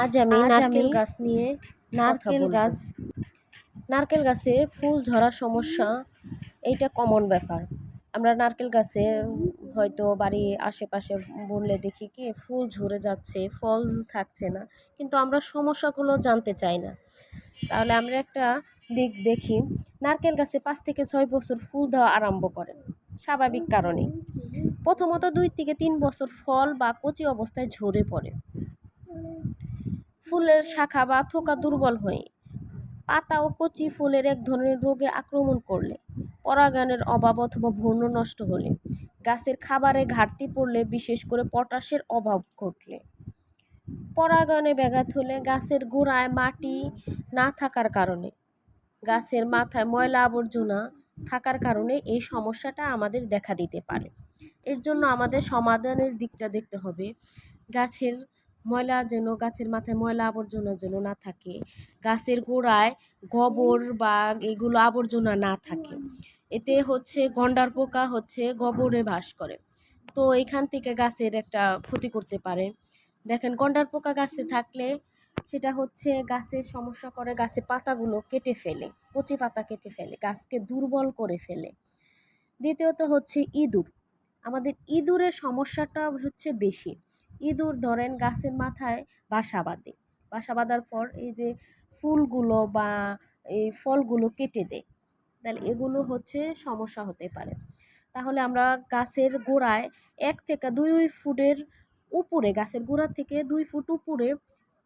আজ আমি নারকেল গাছ নিয়ে নারকেল গাছ নারকেল গাছে ফুল ধরার সমস্যা এইটা কমন ব্যাপার। আমরা নারকেল গাছে হয়তো বাড়ি আশেপাশে বললে দেখি কি ফুল ঝরে যাচ্ছে ফল থাকছে না কিন্তু আমরা সমস্যাগুলো জানতে চাই না। তাহলে আমরা একটা দিক দেখি। নারকেল গাছে পাঁচ থেকে ছয় বছর ফুল দেওয়া আরম্ভ করে স্বাভাবিক কারণে প্রথমত দুই থেকে তিন বছর ফল বা কচি অবস্থায় ঝরে পড়ে। ফুলের শাখা বা থোকা দুর্বল হয়ে পাতা ও কচি ফুলের এক ধরনের রোগে আক্রমণ করলে পরাগায়নের অভাব অথবা ভ্রূণ নষ্ট হলে গাছের খাবারে ঘাটতি পড়লে বিশেষ করে পটাশের অভাব ঘটলে। পরাগায়নে ব্যাঘাত হলে গাছের গোড়ায় মাটি না থাকার কারণে, গাছের মাথায় ময়লা আবর্জনা থাকার কারণে এই সমস্যাটা আমাদের দেখা দিতে পারে। এর জন্য আমাদের সমাধানের দিকটা দেখতে হবে। গাছের ময়লা যেন, গাছের মাথায় ময়লা আবর্জনা যেন না থাকে। গাছের গোড়ায় গোবর বা এগুলো আবর্জনা না থাকে। এতে হচ্ছে গন্ডার পোকা হচ্ছে, গোবরে বাস করে। তো এখান থেকে গাছের একটা ক্ষতি করতে পারে। দেখেন, গন্ডার পোকা গাছে থাকলে সেটা হচ্ছে গাছের সমস্যা করে, গাছের পাতাগুলো কেটে ফেলে, কচি পাতা কেটে ফেলে, গাছকে দুর্বল করে ফেলে। দ্বিতীয়ত হচ্ছে ইঁদুর। আমাদের ইঁদুরের সমস্যাটা হচ্ছে বেশি। ইঁদুর ধরেন গাছের মাথায় বাসা বাঁধে। বাসা বাঁধার পর এই যে ফুলগুলো বা এই ফলগুলো কেটে দেয়। তাহলে এগুলো হচ্ছে সমস্যা হতে পারে। তাহলে আমরা গাছের গোড়ায় এক থেকে দুই ফুটের উপরে, গাছের গোড়া থেকে দুই ফুট উপরে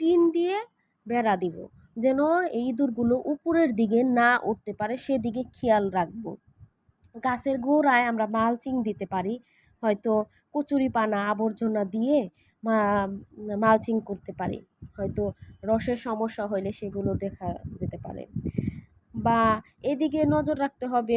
টিন দিয়ে বেড়া দিব, যেন এই ইঁদুরগুলো উপরের দিকে না উঠতে পারে, সেদিকে খেয়াল রাখব। গাছের গোড়ায় আমরা মালচিং দিতে পারি হয়তো কচুরিপানা আবর্জনা দিয়ে মা, মালচিং করতে পারি। হয়তো রসের সমস্যা হলে সেগুলো দেখা যেতে পারে। বা এদিকে নজর রাখতে হবে